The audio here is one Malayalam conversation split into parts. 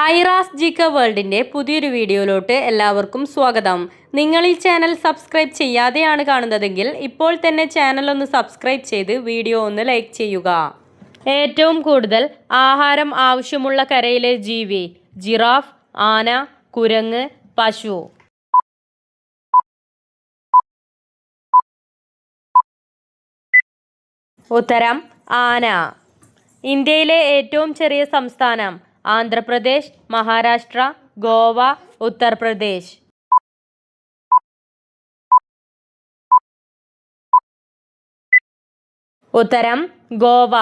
ഐറാസ് ജിക്ക വേൾഡിന്റെ പുതിയൊരു വീഡിയോയിലോട്ട് എല്ലാവർക്കും സ്വാഗതം. നിങ്ങൾ ഈ ചാനൽ സബ്സ്ക്രൈബ് ചെയ്യാതെയാണ് കാണുന്നതെങ്കിൽ ഇപ്പോൾ തന്നെ ചാനൽ ഒന്ന് സബ്സ്ക്രൈബ് ചെയ്ത് വീഡിയോ ഒന്ന് ലൈക്ക് ചെയ്യുക. ഏറ്റവും കൂടുതൽ ആഹാരം ആവശ്യമുള്ള കരയിലെ ജീവി ജിറാഫ് ആന കുരങ്ങ് പശു. ഉത്തരം ആന. ഇന്ത്യയിലെ ഏറ്റവും ചെറിയ സംസ്ഥാനം ആന്ധ്രാപ്രദേശ് മഹാരാഷ്ട്ര ഗോവ ഉത്തർപ്രദേശ്. ഉത്തരം ഗോവ.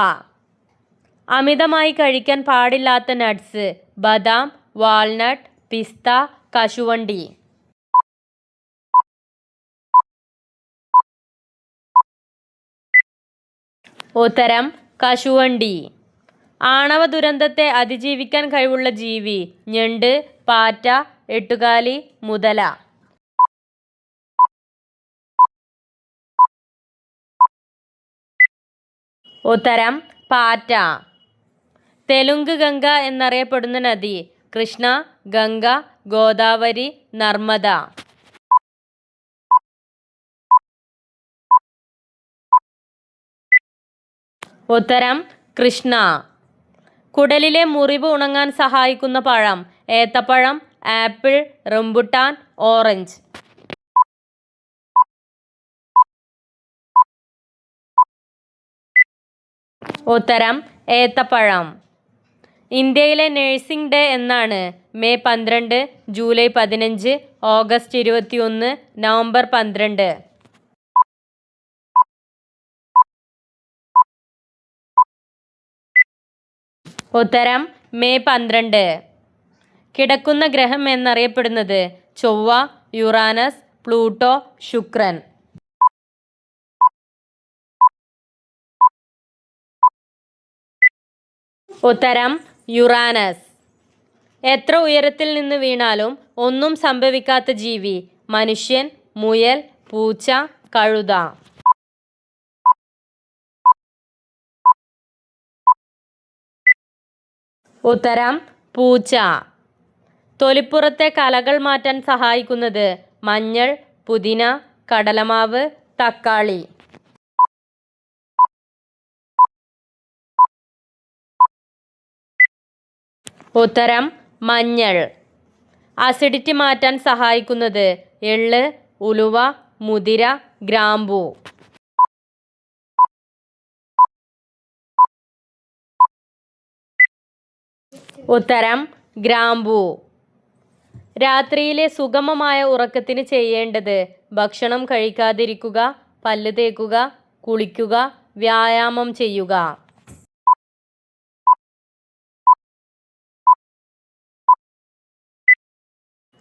അമിതമായി കഴിക്കാൻ പാടില്ലാത്ത നട്ട്സ് ബദാം വാൾനട്ട് പിസ്ത കശുവണ്ടി. ഉത്തരം കശുവണ്ടി. ആണവ ദുരന്തത്തെ അതിജീവിക്കാൻ കഴിവുള്ള ജീവി ഞണ്ട് പാറ്റ എട്ടുകാലി മുതല. ഉത്തരം പാറ്റ. തെലുങ്ക് ഗംഗ എന്നറിയപ്പെടുന്ന നദി കൃഷ്ണ ഗംഗ ഗോദാവരി നർമ്മദ. ഉത്തരം കൃഷ്ണ. കുടലിലെ മുറിവ് ഉണങ്ങാൻ സഹായിക്കുന്ന പഴം ഏത്തപ്പഴം ആപ്പിൾ റംബുട്ടാൻ ഓറഞ്ച്. ഉത്തരം ഏത്തപ്പഴം. ഇന്ത്യയിലെ നഴ്സിംഗ് ഡേ എന്നാണ് മെയ് പന്ത്രണ്ട് ജൂലൈ പതിനഞ്ച് ഓഗസ്റ്റ് ഇരുപത്തിയൊന്ന് നവംബർ പന്ത്രണ്ട്. ഉത്തരം മെയ് പന്ത്രണ്ട്. കിടക്കുന്ന ഗ്രഹം എന്നറിയപ്പെടുന്നത് ചൊവ്വ യുറാനസ് പ്ലൂട്ടോ ശുക്രൻ. ഉത്തരം യുറാനസ്. എത്ര ഉയരത്തിൽ നിന്ന് വീണാലും ഒന്നും സംഭവിക്കാത്ത ജീവി മനുഷ്യൻ മുയൽ പൂച്ച കഴുത. ഉത്തരം പൂച്ച. തൊലിപ്പുറത്തെ കലകൾ മാറ്റാൻ സഹായിക്കുന്നത് മഞ്ഞൾ പുതിന കടലമാവ് തക്കാളി. ഉത്തരം മഞ്ഞൾ. അസിഡിറ്റി മാറ്റാൻ സഹായിക്കുന്നത് എള്ള് ഉലുവ മുതിര ഗ്രാമ്പൂ. ഉത്തരം ഗ്രാമ്പൂ. രാത്രിയിലെ സുഗമമായ ഉറക്കത്തിന് ചെയ്യേണ്ടത് ഭക്ഷണം കഴിക്കാതിരിക്കുക പല്ല് തേക്കുക കുളിക്കുക വ്യായാമം ചെയ്യുക.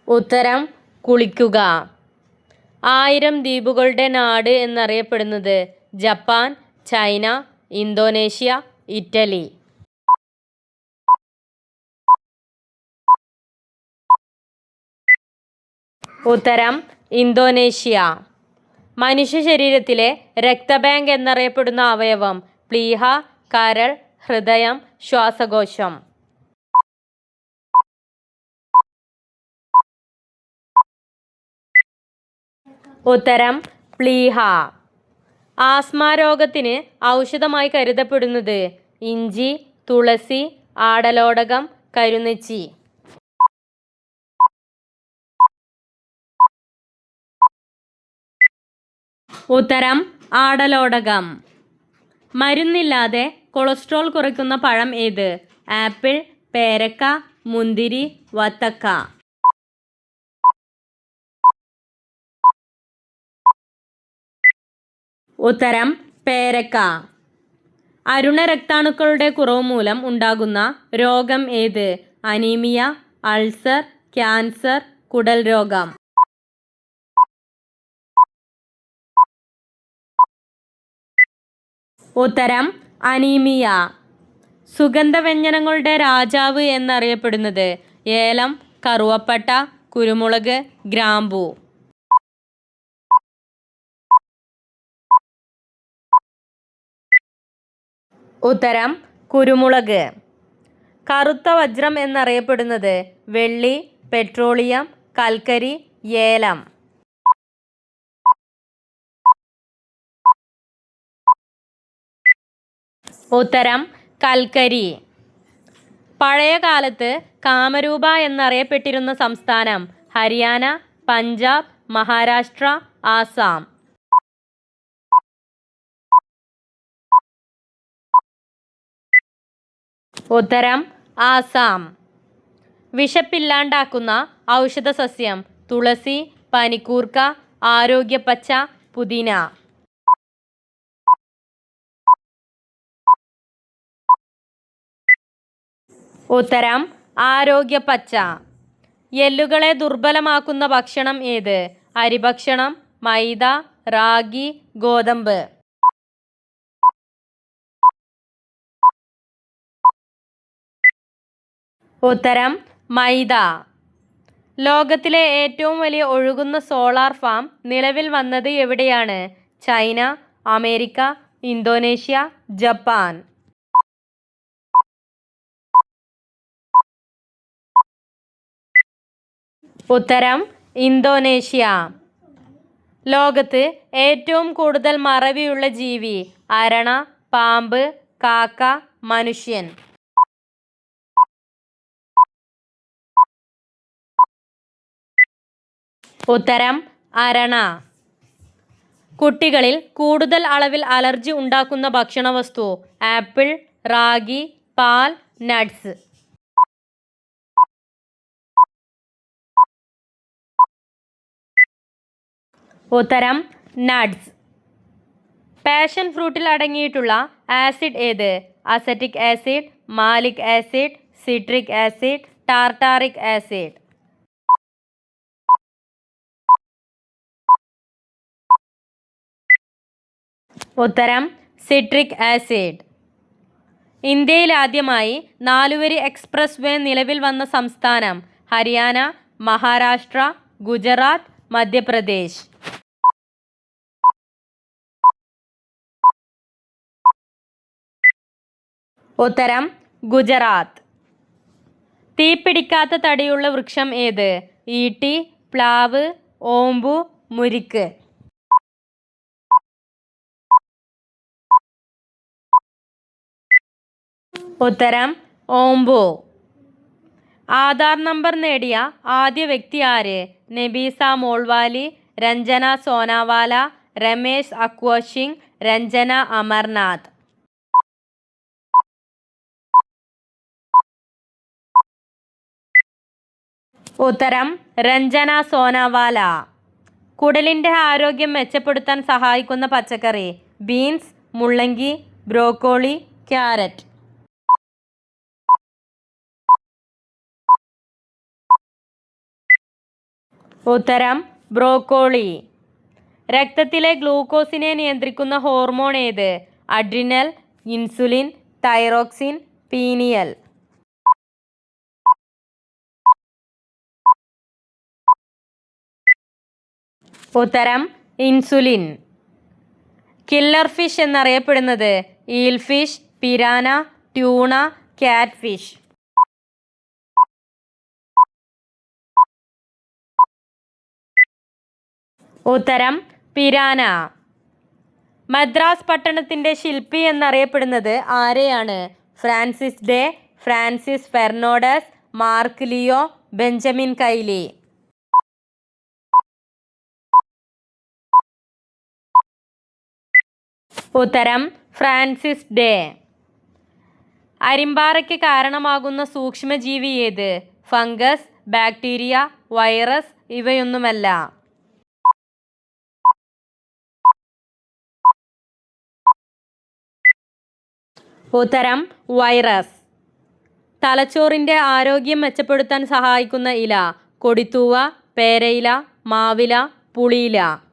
ഉത്തരം കുളിക്കുക. ആയിരം ദ്വീപുകളുടെ നാട് എന്നറിയപ്പെടുന്നത് ജപ്പാൻ ചൈന ഇന്തോനേഷ്യ ഇറ്റലി. ഉത്തരം ഇന്തോനേഷ്യ. മനുഷ്യ ശരീരത്തിലെ രക്തബാങ്ക് എന്നറിയപ്പെടുന്ന അവയവം പ്ലീഹ കരൾ ഹൃദയം ശ്വാസകോശം. ഉത്തരം പ്ലീഹ. ആസ്മ രോഗത്തിന് ഔഷധമായി കരുതപ്പെടുന്നത് ഇഞ്ചി തുളസി ആടലോടകം കരുനെച്ചി. ഉത്തരം ആടലോടകം. മരുന്നില്ലാതെ കൊളസ്ട്രോൾ കുറയ്ക്കുന്ന പഴം ഏത്? ആപ്പിൾ പേരക്ക മുന്തിരി വത്തക്ക. ഉത്തരം പേരക്ക. അരുണ രക്താണുക്കളുടെ കുറവ് മൂലം ഉണ്ടാകുന്ന രോഗം ഏത്? അനീമിയ അൾസർ ക്യാൻസർ കുടൽ രോഗം ഉത്തരം അനീമിയ. സുഗന്ധവ്യഞ്ജനങ്ങളുടെ രാജാവ് എന്നറിയപ്പെടുന്നത് ഏലം കറുവപ്പട്ട കുരുമുളക് ഗ്രാമ്പു. ഉത്തരം കുരുമുളക്. കറുത്ത വജ്രം എന്നറിയപ്പെടുന്നത് വെള്ളി പെട്രോളിയം കൽക്കരി ഏലം. ഉത്തരം കൽക്കരി. പഴയ കാലത്ത് കാമരൂപ എന്നറിയപ്പെട്ടിരുന്ന സംസ്ഥാനം ഹരിയാന പഞ്ചാബ് മഹാരാഷ്ട്ര ആസാം. ഉത്തരം ആസാം. വിശപ്പില്ലാണ്ടാക്കുന്ന ഔഷധ സസ്യം തുളസി പനിക്കൂർക്ക ആരോഗ്യപ്പച്ച പുതിന. ഉത്തരം ആരോഗ്യ പച്ച എല്ലുകളെ ദുർബലമാക്കുന്ന ഭക്ഷണം ഏത്? അരിഭക്ഷണം മൈദ റാഗി ഗോതമ്പ്. ഉത്തരം മൈദ. ലോകത്തിലെ ഏറ്റവും വലിയ ഒഴുകുന്ന സോളാർ ഫാം നിലവിൽ വന്നത് എവിടെയാണ്? China America Indonesia Japan. ഉത്തരം ഇന്തോനേഷ്യ. ലോകത്ത് ഏറ്റവും കൂടുതൽ മറവിയുള്ള ജീവി അരണ പാമ്പ് കാക്ക മനുഷ്യൻ. ഉത്തരം അരണ കുട്ടികളിൽ കൂടുതൽ അളവിൽ അലർജി ഉണ്ടാക്കുന്ന ഭക്ഷണവസ്തു ആപ്പിൾ റാഗി പാൽ നട്ട്സ്. ഉത്തരം നട്ട്സ്. പാഷൻ ഫ്രൂട്ടിൽ അടങ്ങിയിട്ടുള്ള ആസിഡ് ഏത്? Acetic acid malic acid citric acid tartaric acid. ഉത്തരം സിട്രിക് ആസിഡ്. ഇന്ത്യയിൽ ആദ്യമായി നാലുവരി എക്സ്പ്രസ് വേ നിലവിൽ വന്ന സംസ്ഥാനം ഹരിയാന മഹാരാഷ്ട്ര ഗുജറാത്ത് മധ്യപ്രദേശ്. ഉത്തരം ഗുജറാത്ത്. തീപിടിക്കാത്ത തടിയുള്ള വൃക്ഷം ഏത്? ഈട്ടി പ്ലാവ് ഓമ്പു മുരിക്ക്. ഉത്തരം ഓംബു ആധാർ നമ്പർ നേടിയ ആദ്യ വ്യക്തി ആര്? നബീസ മോൾവാലി രഞ്ജന സോനാവാല രമേശ് അക്വോഷിംഗ് രഞ്ജന അമർനാഥ്. ഉത്തരം രഞ്ജന സോനാവാല. കുടലിന്റെ ആരോഗ്യം മെച്ചപ്പെടുത്താൻ സഹായിക്കുന്ന പച്ചക്കറി ബീൻസ് മുള്ളങ്കി ബ്രോക്കോളി ക്യാരറ്റ്. ഉത്തരം ബ്രോക്കോളി. രക്തത്തിലെ ഗ്ലൂക്കോസിനെ നിയന്ത്രിക്കുന്ന ഹോർമോൺ ഏത്? Adrenal insulin thyroxine pineal. ഉത്തരം ഇൻസുലിൻ. കില്ലർ ഫിഷ് എന്നറിയപ്പെടുന്നത് eel fish piranha tuna cat fish. ഉത്തരം പിരാന. മദ്രാസ് പട്ടണത്തിന്റെ ശില്പി എന്നറിയപ്പെടുന്നത് ആരെയാണ്? Francis Day Francis Fernandes Mark Leo Benjamin Kylie. ഉത്തരം ഫ്രാൻസിസ് ഡേ. അരിമ്പാറയ്ക്ക് കാരണമാകുന്ന സൂക്ഷ്മജീവി ഏത്? ഫംഗസ് ബാക്ടീരിയ വൈറസ് ഇവയൊന്നുമല്ല. ഉത്തരം വൈറസ്. തലച്ചോറിന്റെ ആരോഗ്യം മെച്ചപ്പെടുത്താൻ സഹായിക്കുന്ന ഇല കൊടിത്തൂവ പേരയില മാവില പുളിയില.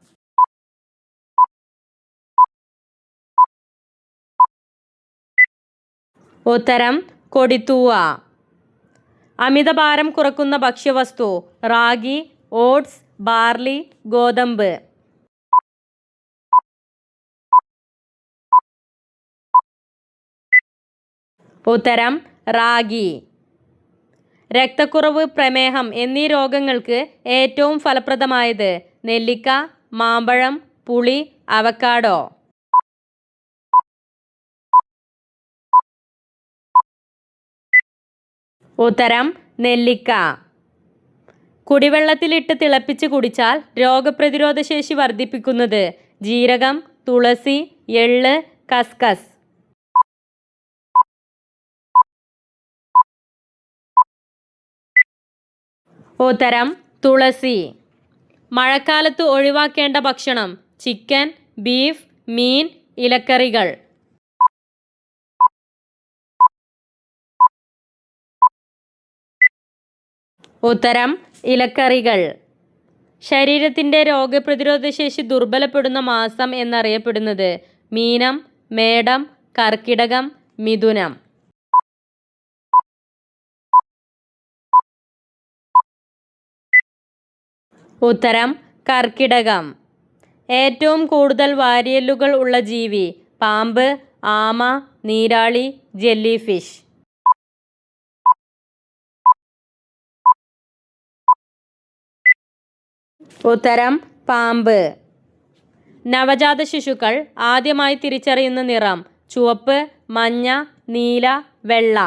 ഉത്തരം കൊടിത്തൂവ. അമിതഭാരം കുറക്കുന്ന ഭക്ഷ്യവസ്തു റാഗി ഓട്സ് ബാർലി ഗോതമ്പ്. ഉത്തരം റാഗി. രക്തക്കുറവ് പ്രമേഹം എന്നീ രോഗങ്ങൾക്ക് ഏറ്റവും ഫലപ്രദമായത് നെല്ലിക്ക മാമ്പഴം പുളി അവക്കാഡോ ഉത്തരം നെല്ലിക്ക. കുടിവെള്ളത്തിലിട്ട് തിളപ്പിച്ച് കുടിച്ചാൽ രോഗപ്രതിരോധ ശേഷി വർദ്ധിപ്പിക്കുന്നത് ജീരകം തുളസി എള്ള് കസ്കസ്. ഉത്തരം തുളസി. മഴക്കാലത്ത് ഒഴിവാക്കേണ്ട ഭക്ഷണം ചിക്കൻ ബീഫ് മീൻ ഇലക്കറികൾ. ഉത്തരം ഇലക്കറികൾ. ശരീരത്തിന്റെ രോഗപ്രതിരോധ ശേഷി ദുർബലപ്പെടുന്ന മാസം എന്നറിയപ്പെടുന്നത് മീനം മേടം കർക്കിടകം മിഥുനം. ഉത്തരം കർക്കിടകം. ഏറ്റവും കൂടുതൽ വാരിയല്ലുകൾ ഉള്ള ജീവി പാമ്പ് ആമ നീരാളി ജെല്ലി ഉത്തരം പാമ്പ്. നവജാത ശിശുക്കൾ ആദ്യമായി തിരിച്ചറിയുന്ന നിറം ചുവപ്പ് മഞ്ഞ നീല വെള്ള.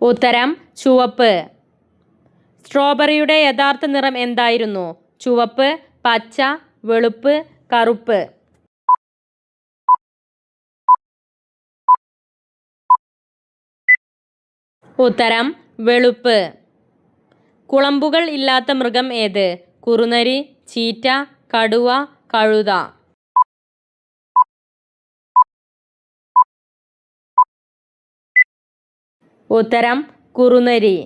ഉത്തരം ചുവപ്പ്. സ്ട്രോബെറിയുടെ യഥാർത്ഥ നിറം എന്തായിരുന്നു? ചുവപ്പ് പച്ച വെളുപ്പ് കറുപ്പ്. ഉത്തരം വെളുപ്പ്. കുളമ്പുകൾ ഇല്ലാത്ത മൃഗം ഏത്? കുറുനരി ചീറ്റ കടുവ കഴുത. ഉത്തരം കുറുനരി.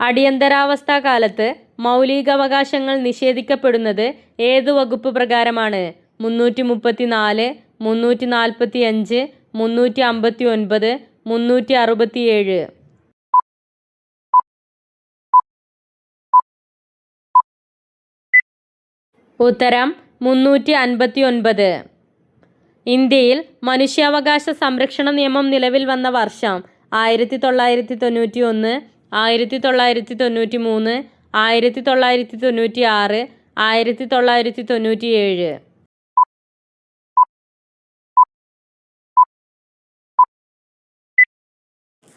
അടിയന്തരാവസ്ഥ കാലത്ത് മൗലികാവകാശങ്ങൾ നിഷേധിക്കപ്പെടുന്നത് ഏത് വകുപ്പ് പ്രകാരമാണ്? മുന്നൂറ്റി മുപ്പത്തി നാല് മുന്നൂറ്റി നാൽപ്പത്തി അഞ്ച് മുന്നൂറ്റി അമ്പത്തി ഒൻപത് മുന്നൂറ്റി അറുപത്തിയേഴ് ഉത്തരം മുന്നൂറ്റി അൻപത്തി ഒൻപത് ഇന്ത്യയിൽ മനുഷ്യാവകാശ സംരക്ഷണ നിയമം നിലവിൽ വന്ന വർഷം ആയിരത്തി തൊള്ളായിരത്തി തൊണ്ണൂറ്റി ഒന്ന് ആയിരത്തി തൊള്ളായിരത്തി തൊണ്ണൂറ്റി മൂന്ന് ആയിരത്തി തൊള്ളായിരത്തി തൊണ്ണൂറ്റി ആറ് ആയിരത്തി തൊള്ളായിരത്തി തൊണ്ണൂറ്റി ഏഴ്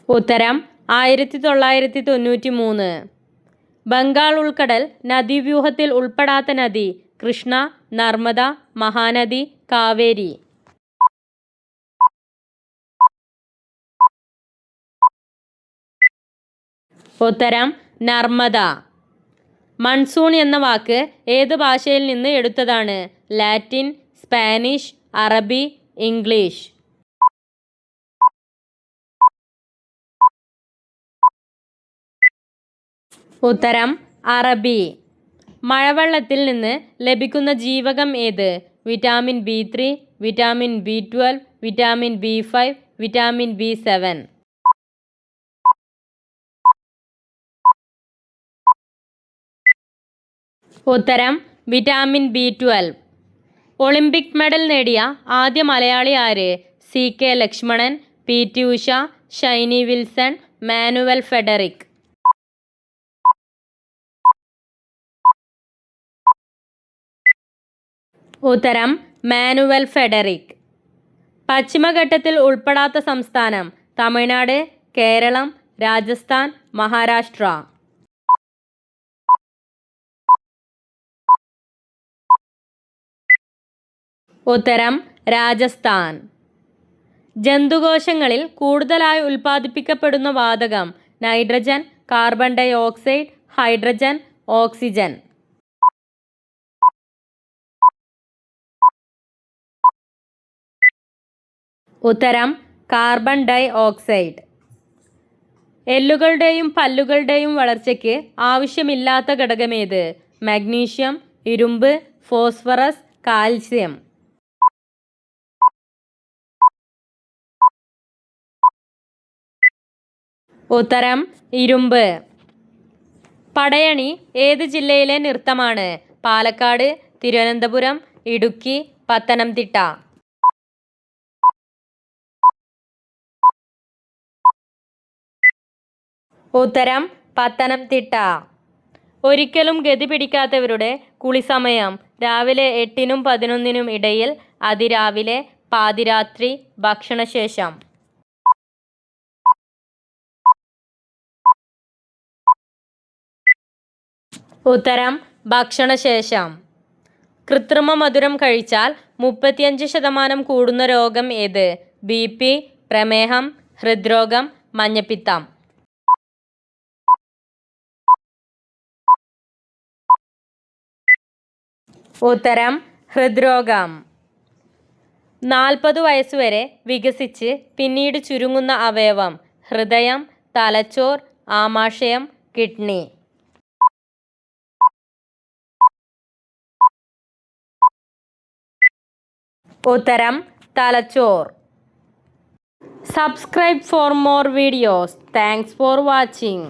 ഉത്തരം ആയിരത്തി തൊള്ളായിരത്തി തൊണ്ണൂറ്റി മൂന്ന് ബംഗാൾ ഉൾക്കടൽ നദീവ്യൂഹത്തിൽ ഉൾപ്പെടാത്ത നദി കൃഷ്ണ നർമ്മദ മഹാനദി കാവേരി. ഉത്തരം നർമ്മദ. മൺസൂൺ എന്ന വാക്ക് ഏത് ഭാഷയിൽ നിന്ന് എടുത്തതാണ്? ലാറ്റിൻ സ്പാനിഷ് അറബി ഇംഗ്ലീഷ്. ഉത്തരം അറബി. മഴവെള്ളത്തിൽ നിന്ന് ലഭിക്കുന്ന ജീവകം ഏത്? Vitamin B three vitamin B twelve vitamin B five vitamin B seven. ഉത്തരം vitamin B twelve. Olympic medal നേടിയ ആദ്യ മലയാളി ആര്? C K Lakshmanan P T Usha Shiny Wilson Manuel Frederick. ഉത്തരം മാനുവൽ ഫെഡറിക്. പശ്ചിമഘട്ടത്തിൽ ഉൾപ്പെടാത്ത സംസ്ഥാനം തമിഴ്നാട് കേരളം രാജസ്ഥാൻ മഹാരാഷ്ട്ര. ഉത്തരം രാജസ്ഥാൻ. ജന്തുകോശങ്ങളിൽ കൂടുതലായി ഉൽപ്പാദിപ്പിക്കപ്പെടുന്ന വാതകം nitrogen carbon dioxide hydrogen oxygen. ഉത്തരം കാർബൺ ഡൈ ഓക്സൈഡ് എല്ലുകളുടെയും പല്ലുകളുടെയും വളർച്ചയ്ക്ക് ആവശ്യമില്ലാത്ത ഘടകമേത്? മഗ്നീഷ്യം ഇരുമ്പ് ഫോസ്ഫറസ് കാൽസ്യം ഉത്തരം ഇരുമ്പ്. പടയണി ഏത് ജില്ലയിലെ നൃത്തമാണ്? പാലക്കാട് തിരുവനന്തപുരം ഇടുക്കി പത്തനംതിട്ട. ഉത്തരം പത്തനംതിട്ട. ഒരിക്കലും ഗതി പിടിക്കാത്തവരുടെ കുളിസമയം രാവിലെ എട്ടിനും പതിനൊന്നിനും ഇടയിൽ അതിരാവിലെ പാതിരാത്രി ഭക്ഷണശേഷം. ഉത്തരം ഭക്ഷണശേഷം. കൃത്രിമ മധുരം കഴിച്ചാൽ മുപ്പത്തിയഞ്ച് ശതമാനം കൂടുന്ന രോഗം ഏത്? ബി പി പ്രമേഹം ഹൃദ്രോഗം മഞ്ഞപ്പിത്തം. ഉത്തരം ഹൃദ്രോഗം. നാൽപ്പത് വയസ്സുവരെ വികസിച്ച് പിന്നീട് ചുരുങ്ങുന്ന അവയവം ഹൃദയം തലച്ചോർ ആമാശയം കിഡ്നി. ഉത്തരം തലച്ചോർ. Subscribe for more videos. Thanks for watching.